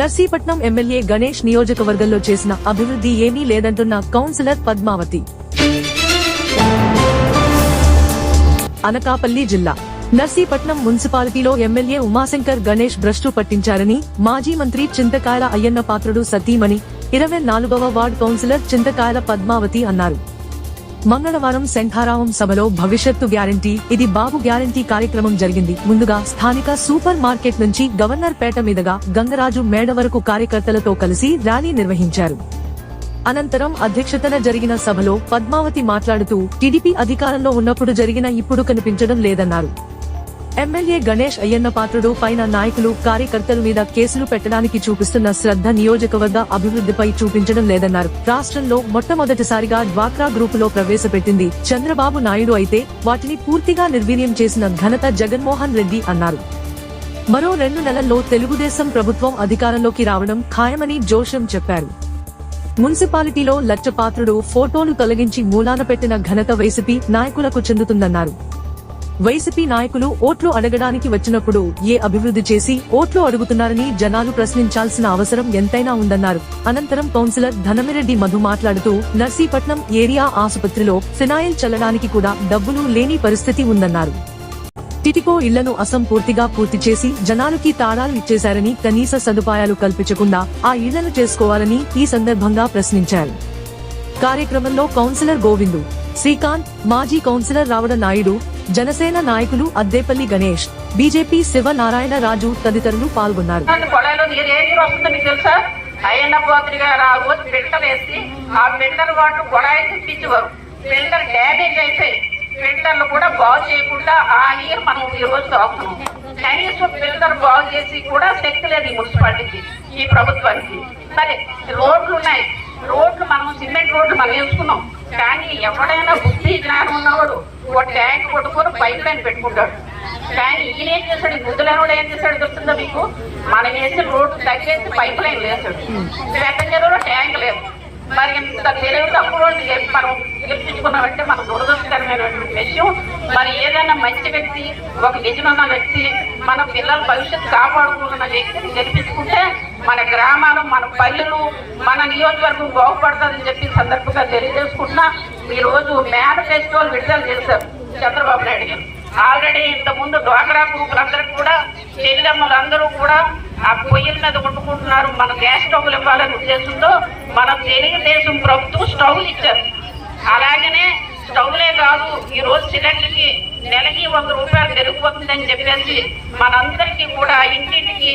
Narsipatnam MLA Ganesh నియోజకవర్గంలో చేసిన అభివృద్ధి ఏమీ లేదంటున్న కౌన్సిలర్ పద్మావతి. అనకాపల్లి జిల్లా నర్సీపట్నం మున్సిపాలిటీలో ఎమ్మెల్యే ఉమాశంకర్ గణేష్ భ్రష్టు పట్టించారని మాజీ మంత్రి చింతకాయల అయ్యన్న పాత్రుడు సతీమణి ఇరవై నాలుగవ వార్డ్ కౌన్సిలర్ చింతకాయల పద్మావతి అన్నారు. మంగళవారం శంఖారావం సభలో భవిష్యత్తు గ్యారంటీ ఇది బాబు గ్యారంటీ కార్యక్రమం జరిగింది. ముందుగా స్థానిక సూపర్ మార్కెట్ నుంచి గవర్నర్ పేట మీదుగా గంగరాజు మేడ వరకు కార్యకర్తలతో కలిసి ర్యాలీ నిర్వహించారు. అనంతరం అధ్యక్షతన జరిగిన సభలో పద్మావతి మాట్లాడుతూ టీడీపీ అధికారంలో ఉన్నప్పుడు జరిగిన ఇప్పుడు కనిపించడం లేదన్నారు. ఎమ్మెల్యే గణేష్ అయ్యన్న పాత్రుడు పైన నాయకులు కార్యకర్తల మీద కేసులు పెట్టడానికి చూపిస్తున్న శ్రద్ధ నియోజకవర్గ అభివృద్ధిపై చూపించడం లేదన్నారు. రాష్ట్రంలో మొట్టమొదటిసారిగా డ్వాక్రా గ్రూపులో ప్రవేశపెట్టింది చంద్రబాబు నాయుడు అయితే వాటిని పూర్తిగా నిర్వీర్యం చేసిన ఘనత జగన్మోహన్ రెడ్డి అన్నారు. మరో రెండు నెలల్లో తెలుగుదేశం ప్రభుత్వం అధికారంలోకి రావడం ఖాయమని జోషం చెప్పారు. మున్సిపాలిటీలో లచ్చపాత్రుడు ఫోటోను తొలగించి మూలాన పెట్టిన ఘనత వైసీపీ నాయకులకు చెందుతుందన్నారు. వైసీపీ నాయకులు ఓట్లు అడగడానికి వచ్చినప్పుడు ఏ అభివృద్ధి చేసి ఓట్లు అడుగుతున్నారని జనాలు ప్రశ్నించాల్సిన అవసరం ఎంతైనా ఉందన్నారు. అనంతరం కౌన్సిలర్ ధనమిరెడ్డి మధు మాట్లాడుతూ నర్సీపట్నం ఏరియా ఆసుపత్రిలో ఫినాయిల్ చల్లడానికి కూడా డబ్బులు లేని పరిస్థితి ఉందన్నారు. టిటికో ఇళ్ళను అసంపూర్తిగా పూర్తి చేసి జనాలకి తాళాలు ఇచ్చేశారని కనీస సదుపాయాలు కల్పించకుండా ఆ ఇళ్ళను చేసుకోవాలని ఈ సందర్భంగా ప్రశ్నించారు. కార్యక్రమంలో కౌన్సిలర్ గోవిందు శ్రీకాంత్ మాజీ కౌన్సిలర్ రావడ నాయుడు జనసేన నాయకులు అద్దేపల్లి గణేష్ బీజేపీ శివనారాయణ రాజు తదితరులు పాల్గొన్నారు. ఇలాంటి కొళాయిలో నీరు ఏ వస్తుందో మీకు తెలుసా? అయ్యన్న పోత్రి గారు ఆ ఫిల్టర్ వేసి ఆ ఫిల్టర్ వాటర్ కొళాయి తెప్పించేవారు. ఫిల్టర్ డ్యామేజ్ అయిపోయి ఫిల్టర్లు కూడా బాగు చేయకుండా ఆ నీరు మనం ఈ రోజు తాగుతున్నాం. కనీసం ఫిల్టర్ బాగు చేసి కూడా శక్తి లేదు ఈ మున్సిపాలిటీకి ఈ ప్రభుత్వానికి. సరే రోడ్లు ఉన్నాయి. రోడ్లు మనం సిమెంట్ రోడ్లు మనం వేసుకున్నాం. కానీ ఎవడైనా బుద్ధి జ్ఞానం ఉన్నవాడు ఒక ట్యాంక్ కొట్టుకొని పైప్ లైన్ పెట్టుకుంటాడు. కానీ ఈయన ఏం చేశాడు ముద్దులనుడు ఏం చేశాడు తెలుస్తుందా మీకు? మనం వేసి రోడ్డు తగ్గేసి పైప్ లైన్ వేసాడు పెద్ద ట్యాంక్ లేదు. మరి ఇంత తెలివి తక్కువ మనం గెలిపించుకున్నామంటే మన దురదృష్టకరమైనటువంటి విషయం మరి ఏదైనా మంచి వ్యక్తి ఒక నిజమైన వ్యక్తి మన పిల్లల భవిష్యత్తు కాపాడుకుంటున్న వ్యక్తిని గెలిపించుకుంటే మన గ్రామాలు మన పల్లెలు మన నియోజకవర్గం బాగుపడుతుందని చెప్పి సందర్భంగా తెలియజేసుకుంటున్నా. ఈరోజు రోజు విడుదల చేశారు చంద్రబాబు నాయుడు గారు. ఆల్రెడీ ఇంతకుముందు ముందు డ్వాక్రా గ్రూపులందరికీ కూడా చెల్లెమ్మలందరూ కూడా ఆ పొయ్యిల మీద వండుకుంటున్నారు. మన గ్యాస్ స్టవ్లు ఇవ్వాలనే ఉద్దేశంతో మన తెలుగుదేశం ప్రభుత్వం స్టవ్లు ఇచ్చారు. అలాగనే స్టవ్లే కాదు ఈ రోజు సిలిండర్కి నెలకి వంద రూపాయలు పెరిగిపోతుందని చెప్పేసి మనందరికీ కూడా ఇంటింటికి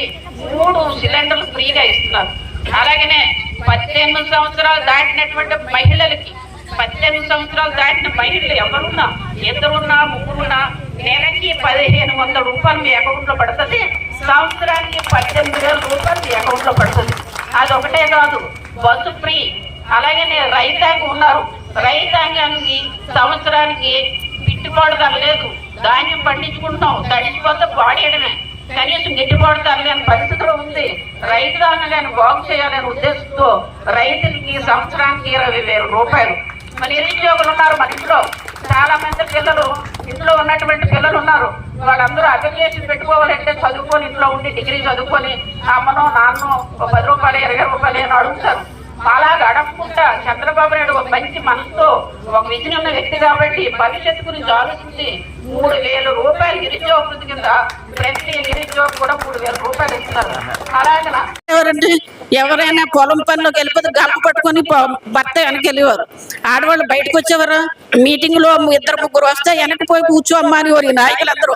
మూడు సిలిండర్లు ఫ్రీగా ఇస్తున్నారు. అలాగనే పద్దెనిమిది సంవత్సరాలు దాటినటువంటి మహిళలకి పద్దెనిమిది సంవత్సరాలు దాటిన మహిళలు ఎవరున్నా ఇద్దరున్నా ముగ్గురున్నా నెలకి పదిహేను వందల రూపాయలు మీ అకౌంట్లో పడుతుంది సంవత్సరానికి పద్దెనిమిది వేల రూపాయలు మీ అకౌంట్లో పడుతుంది. అది ఒకటే కాదు బస్సు ఫ్రీ. అలాగే రైతాంగం ఉన్నారు. రైతాంగానికి సంవత్సరానికి గిట్టుబాటు ధరలేదు ధాన్యం పండించుకుంటున్నాం. తడిచిపోతే పాడేయడమే కనీసం గిట్టుబాటు ధరలేని పరిస్థితిలో ఉంది. రైతాంగాన్ని బాగు చేయాలనే ఉద్దేశంతో రైతులకి సంవత్సరానికి ఇరవై వేల రూపాయలు. మరి నిరుద్యోగులు ఉన్నారు? మన ఇంట్లో చాలా మంది పిల్లలు ఇంట్లో ఉన్నటువంటి పిల్లలు ఉన్నారు. వాళ్ళందరూ అప్లికేషన్ పెట్టుకోవాలంటే చదువుకొని ఇంట్లో ఉండి డిగ్రీ చదువుకొని అమ్మనో నాన్నో ఒక పది రూపాయలు ఇరవై రూపాయలు అని అడుగుతారు. అలాగ అడగకుండా చంద్రబాబు నాయుడు ఒక మంచి మనసుతో ఒక విజన్ ఉన్న వ్యక్తి కాబట్టి భవిష్యత్తు గురించి ఆలోచించి మూడు వేల రూపాయలు నిరుద్యోగ కింద ప్రతి నిరుద్యోగం కూడా మూడు వేల రూపాయలు ఇస్తారు అలాగే ఎవరండి? ఎవరైనా పొలం పనిలోకి వెళ్ళిపోతే గంప పట్టుకొని భర్త వెనక్కి వెళ్ళేవారు. ఆడవాళ్ళు బయటకు వచ్చేవారు? మీటింగ్లో ఇద్దరు ముగ్గురు వస్తే వెనక్కి పోయి కూర్చోమ్మా అని ఈ నాయకులందరూ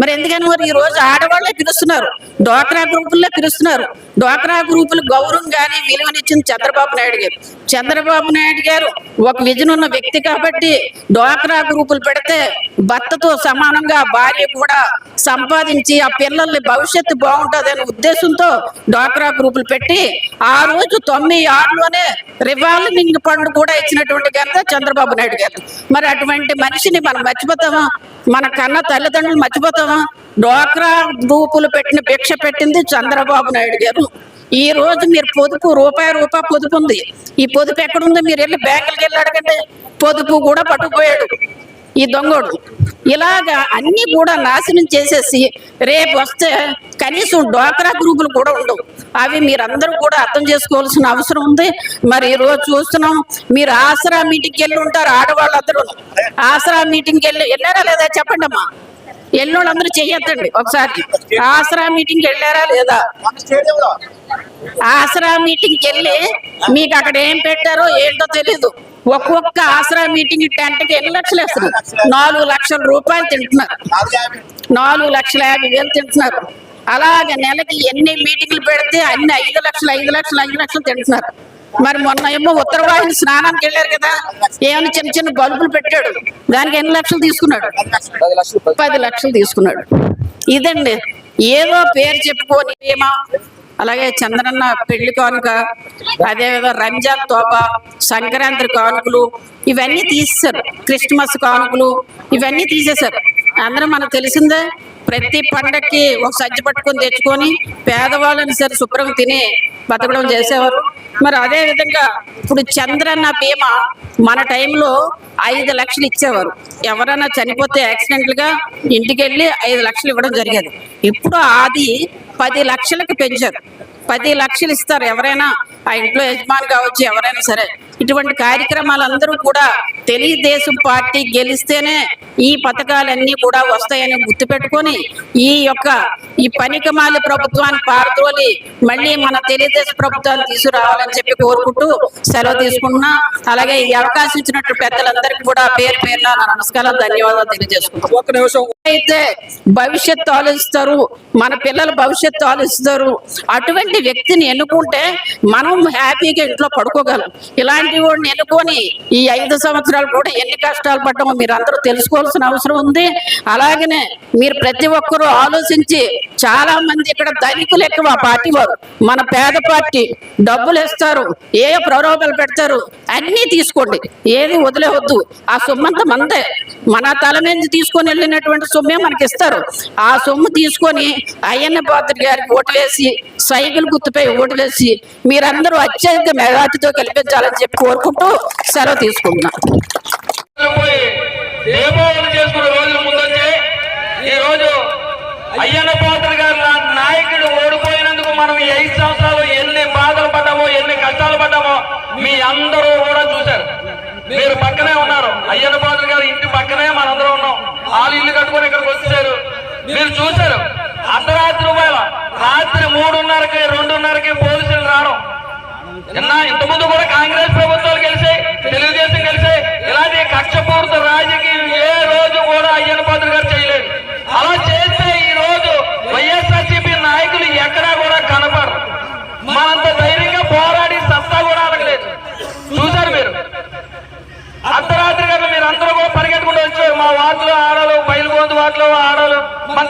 మరి ఎందుకని మరి ఈ రోజు ఆడవాళ్ళే పిలుస్తున్నారు? డ్వాక్రా గ్రూపుల్లో పిలుస్తున్నారు. డ్వాక్రా గ్రూపులు గౌరవం కానీ విలువనిచ్చింది చంద్రబాబు నాయుడు గారు. చంద్రబాబు నాయుడు గారు ఒక విజన్ ఉన్న వ్యక్తి కాబట్టి డ్వాక్రా గ్రూపులు పెడితే భర్తతో సమానంగా భార్య కూడా సంపాదించి ఆ పిల్లల్ని భవిష్యత్తు బాగుంటుంది అనే ఉద్దేశంతో డ్వాక్రా గ్రూపులు పెట్టి ఆ రోజు తొమ్మిది ఆరులోనే రివాల్వింగ్ పండు కూడా ఇచ్చినటువంటి ఘనత చంద్రబాబు నాయుడు గారు. మరి అటువంటి మనిషిని మనం మర్చిపోతామా? మన కన్న తల్లిదండ్రులు మర్చిపోతామా? డ్వాక్రా గ్రూపులు పెట్టిన భిక్ష పెట్టింది చంద్రబాబు నాయుడు గారు. ఈ రోజు మీరు పొదుపు రూపాయి రూపాయి పొదుపు ఉంది. ఈ పొదుపు ఎక్కడుందో? మీరు వెళ్ళి బ్యాంకులకి వెళ్ళి అడగండి. పొదుపు కూడా పట్టుకుపోయాడు ఈ దొంగోడు. ఇలాగా అన్ని కూడా నాశనం చేసేసి రేపు వస్తే కనీసం డోక్రా గ్రూపులు కూడా ఉండవు. అవి మీరందరూ కూడా అర్థం చేసుకోవాల్సిన అవసరం ఉంది. మరి ఈరోజు రోజు చూస్తున్నాం మీరు ఆసరా మీటింగ్కి వెళ్ళి ఉంటారు ఆడవాళ్ళందరూ. ఆసరా మీటింగ్కి వెళ్ళి వెళ్ళారా లేదా చెప్పండి అమ్మా. ఎల్లుండి చెయ్యొద్దండి ఒకసారి. ఆసరా మీటింగ్కి వెళ్ళారా లేదా? ఆసరా మీటింగ్కి వెళ్ళి మీకు అక్కడ ఏం పెట్టారో ఏంటో తెలీదు. ఒక్కొక్క ఆసరా మీటింగ్ టెంట్కి ఎన్ని లక్షలు వేస్తున్నారు నాలుగు లక్షల రూపాయలు తింటున్నారు. నాలుగు లక్షల యాభై వేలు తింటున్నారు. అలాగే నెలకి ఎన్ని మీటింగ్లు పెడితే అన్ని ఐదు లక్షలు ఐదు లక్షలు ఐదు లక్షలు తింటున్నారు. మరి మొన్న ఏమో ఉత్తరవాహిని స్నానానికి వెళ్ళారు కదా. ఏమైనా చిన్న చిన్న బల్బులు పెట్టాడు. దానికి ఎన్ని లక్షలు తీసుకున్నాడు? పది లక్షలు తీసుకున్నాడు. ఇదండి. ఏదో పేరు చెప్పుకొని ఏమో అలాగే చంద్రన్న పెళ్ళి కానుక అదేవిధంగా రంజాన్ తోప సంక్రాంతి కానుకలు ఇవన్నీ తీసేశారు. క్రిస్మస్ కానుకలు ఇవన్నీ తీసేశారు. అందరూ మనకు తెలిసిందే ప్రతి పండక్కి ఒక సజ్జ పట్టుకొని తెచ్చుకొని పేదవాళ్ళని సరే శుభ్రం తిని బతకడం చేసేవారు. మరి అదే విధంగా ఇప్పుడు చంద్రన్న బీమా మన టైంలో ఐదు లక్షలు ఇచ్చేవారు. ఎవరైనా చనిపోతే యాక్సిడెంట్లుగా ఇంటికి వెళ్ళి ఐదు లక్షలు ఇవ్వడం జరిగేది. ఇప్పుడు అది పది లక్షలకు పెంచారు. పది లక్షలు ఇస్తారు ఎవరైనా. ఆ ఇంట్లో యజమాని కావచ్చు ఎవరైనా సరే. ఇటువంటి కార్యక్రమాలందరూ కూడా తెలుగుదేశం పార్టీ గెలిస్తేనే ఈ పథకాలన్నీ కూడా వస్తాయని గుర్తుపెట్టుకొని ఈ యొక్క ఈ పనికిమాలి ప్రభుత్వాన్ని పారదోలి మళ్ళీ మన తెలుగుదేశం ప్రభుత్వాన్ని తీసుకురావాలని చెప్పి కోరుకుంటూ సెలవు తీసుకుంటున్నా. అలాగే ఈ అవకాశం ఇచ్చినట్టు పెద్దలందరికీ కూడా పేరు పేరున నా నమస్కారాలు ధన్యవాదాలు తెలియజేసుకుంటాం ఒక్క నిమిషం. అయితే భవిష్యత్తు ఆలోచిస్తారు మన పిల్లల భవిష్యత్తు ఆలోచిస్తారు. అటువంటి వ్యక్తిని ఎన్నుకుంటే మనం హ్యాపీగా ఇంట్లో పడుకోగలం ఇలాంటి వాడిని ఎన్నుకొని ఈ ఐదు సంవత్సరాలు కూడా ఎన్ని కష్టాలు పడ్డామో మీరు అందరూ తెలుసుకోవాల్సిన అవసరం ఉంది. అలాగనే మీరు ప్రతి ఒక్కరూ ఆలోచించి చాలా మంది ఇక్కడ ధనికులు ఎక్కువ పార్టీ వారు. మన పేద పార్టీ డబ్బులు ఇస్తారు ఏ ప్రలోభాలు పెడతారు అన్నీ తీసుకోండి. ఏది వదిలేవద్దు ఆ సొమ్మంతా మందే. మన తల మీద తీసుకొని వెళ్ళినటువంటి సొమ్మే మనకి ఇస్తారు. ఆ సొమ్ము తీసుకొని అయ్యన్న పాత్ర గారికి ఓటు వేసి సైకిల్ గుర్తుపై ఓటు వేసి మీరందరూ అత్యధిక మెజార్టీతో గెలిపించాలని చెప్పి కోరుకుంటూ సెలవు తీసుకుంటున్నా. పోయి చేసుకునే ఈ రోజు అయ్యన్న పాత్ర గారు లాంటి నాయకుడు ఓడిపోయినందుకు మనం ఈ ఐదు సంవత్సరాలు ఎన్ని బాధలు పడ్డామో ఎన్ని కష్టాలు పడ్డామో మీ అందరూ కూడా చూశారు. మీరు పక్కనే ఉన్నారు. అయ్యన్న పాత్ర గారు ఇంటి పక్కనే మనందరం ఉన్నాం. వాళ్ళు ఇల్లు కట్టుకొని ఇక్కడికి వచ్చారు. మీరు చూశారు. అర్ధరాత్రి రూపాయల రాత్రి మూడున్నరకి రెండున్నరకి పోలీసులు రావడం. నిన్న ఇంతకుముందు కూడా కాంగ్రెస్ ప్రభుత్వాలు గెలిచాయి తెలుగుదేశం గెలిచాయి ఇలాంటి కక్షపూరిత రాజకీయం ఏ రోజు కూడా అయ్యన్న పాత్ర గారు చేయలేదు. అలా చేస్తే ఈ రోజు వైఎస్ఆర్సీపీ నాయకులు ఎక్కడా కూడా కనపడరు. మనంత ధైర్యంగా పోరాడి సత్తా కూడా అడగలేదు చూశారు మీరు? అర్ధరాత్రి కదా మీరు అందరూ కూడా పరిగెట్టుకుంటూ వచ్చారు. మా వార్డులో ఆడలు బయలుగోందు వార్డులో ఆడలు మన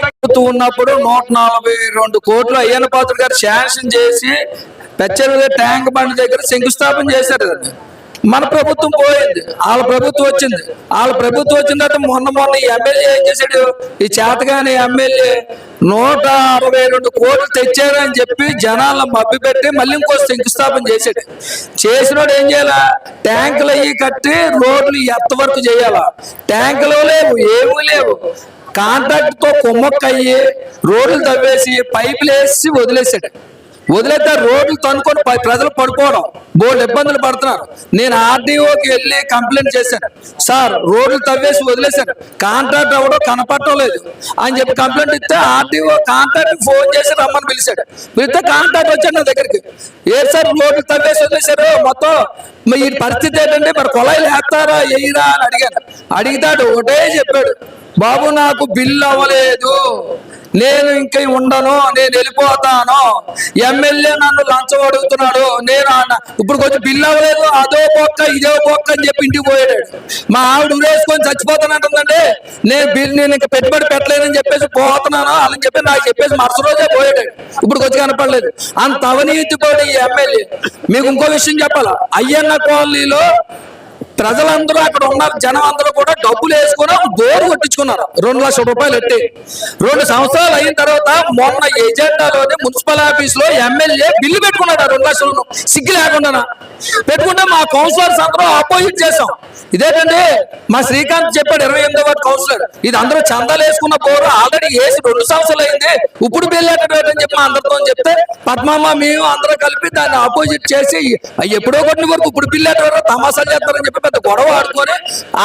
ఉన్నప్పుడు నూట నలభై రెండు కోట్లు అయ్యన్న పాత్ర గారు శాంక్షన్ చేసి పెచ్చర్ల ట్యాంక్ బండ్ దగ్గర శంకుస్థాపన చేశారు. మన ప్రభుత్వం పోయింది. వాళ్ళ ప్రభుత్వం వచ్చింది. వాళ్ళ ప్రభుత్వం వచ్చిన తర్వాత మొన్న మొన్న ఈ ఎమ్మెల్యే ఏం చేశాడు? ఈ చేతగాని ఎమ్మెల్యే నూట అరవై రెండు కోట్లు తెచ్చారని చెప్పి జనాలను మబ్బి పెట్టి మళ్ళీ ఇంకో శంకుస్థాపన చేశాడు. చేసినోడు ఏం చేయాలా? ట్యాంకులు అయ్యి కట్టి రోడ్లు ఎత్త వరకు చేయాలా? ట్యాంకులు లేవు ఏమీ లేవు. కాంట్రాక్ట్తో కుమ్మక్కయ్యి రోడ్లు తవ్వేసి పైపులు వేసి వదిలేసాడు వదిలేస్తే రోడ్లు తనుకొని ప్రజలు పడుకోవడం బోర్డు ఇబ్బందులు పడుతున్నారు. నేను ఆర్డీఓకి వెళ్ళి కంప్లైంట్ చేశాను. సార్ రోడ్లు తవ్వేసి వదిలేశాను కాంట్రాక్ట్ అవ్వడం కనపడటం లేదు. అని చెప్పి కంప్లైంట్ ఇస్తే ఆర్డీఓ కాంట్రాక్ట్ ఫోన్ చేసి రమ్మని పిలిచాడు. పిలిస్తే కాంట్రాక్ట్ వచ్చాడు నా దగ్గరికి. ఏ సార్ రోడ్లు తవ్వేసి వదిలేశారు? మొత్తం ఈ పరిస్థితి ఏంటంటే మరి కొలాయిలు వేస్తారా వేయరా? అని అడిగాను. అడిగితాడు ఒకటే చెప్పాడు. బాబు నాకు బిల్లు అవ్వలేదు. నేను ఇంకా ఉండను నేను వెళ్ళిపోతాను. ఎమ్మెల్యే నన్ను లంచం అడుగుతున్నాడు. నేను అన్న- ఇప్పుడు కొంచెం బిల్లు అవ్వలేదు అదో పొక్క ఇదో పొక్క అని చెప్పి ఇంటికి పోయాడు. మా ఆవిడ ఉరేసుకొని చచ్చిపోతానంటుందండి నేను బిల్ నేను ఇంకా పెట్టుబడి పెట్టలేనని చెప్పేసి పోతున్నాను. అని చెప్పి నాకు చెప్పేసి మరుసటి రోజే పోయాడు. ఇప్పుడు కొంచెం కనపడలేదు. అంత అవినీతి కూడా ఈ ఎమ్మెల్యే మీకు ఇంకో విషయం చెప్పాలా? అయ్యన్న కాలనీలో ప్రజలందరూ అక్కడ ఉన్న జనం అందరూ కూడా డబ్బులు వేసుకుని బోరు కొట్టించుకున్నారు. రెండు లక్షల రూపాయలు ఎట్టి రెండు సంవత్సరాలు అయిన తర్వాత మొన్న ఎజెండాలోని మున్సిపల్ ఆఫీస్లో ఎమ్మెల్యే బిల్లు పెట్టుకున్నాడు ఆ రెండు లక్షలు సిగ్గు లేకుండా పెట్టుకుంటే మా కౌన్సిలర్స్ అందరూ ఆపోజిట్ చేసాం ఇదేంటండి మా శ్రీకాంత్ చెప్పాడు ఇరవై ఎనిమిదో కౌన్సిలర్. ఇది అందరూ చందాలు వేసుకున్న బోరు ఆల్రెడీ వేసి రెండు సంవత్సరాలు అయింది. ఇప్పుడు బిల్లు ఎట్టడం చెప్పి మా అందరితో చెప్తే పద్మమ్మ మేము అందరూ కలిపి దాన్ని ఆపోజిట్ చేసి ఎప్పుడో కొట్టిన వరకు ఇప్పుడు బిల్లు ఎట్టడం తమాషాలు చేస్తారని చెప్పి పెద్ద గొడవ ఆడుకొని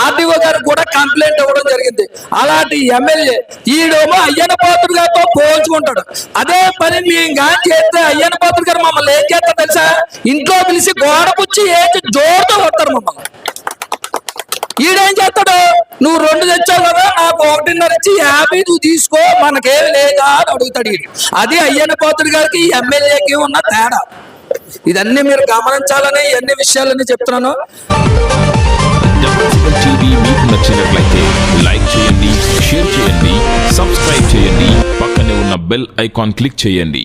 ఆర్డీఓ గారికి కూడా కంప్లైంట్ ఇవ్వడం జరిగింది. అలాంటి ఎమ్మెల్యే ఈడేమో అయ్యన పాత్రుడు గారితో పోల్చుకుంటాడు. అదే పని మేము కానీ చేస్తే అయ్యన పాత్రుడు గారు మమ్మల్ని ఏం చేస్తా తెలుసా? ఇంట్లో పిలిచి గోడపుచ్చి పుచ్చి జోరుతో కొడతారు మమ్మల్ని. ఈడేం చేస్తాడు? నువ్వు రెండు తెచ్చావు కదా నాకు ఒకటిన్నర ఇచ్చి యాభై నువ్వు తీసుకో మనకేం లేదా అని అడుగుతాడు అది అయ్యన్న పాత్రుడు గారికి ఎమ్మెల్యేకి ఉన్న తేడా. ఇదన్నీ మీరు గమనించాలని ఇవన్నీ విషయాలని చెప్తున్నాను? డబుల్ టీవీ మీకు నచ్చినట్లయితే లైక్ చేయండి షేర్ చేయండి సబ్స్క్రైబ్ చేయండి పక్కనే ఉన్న బెల్ ఐకాన్ క్లిక్ చేయండి.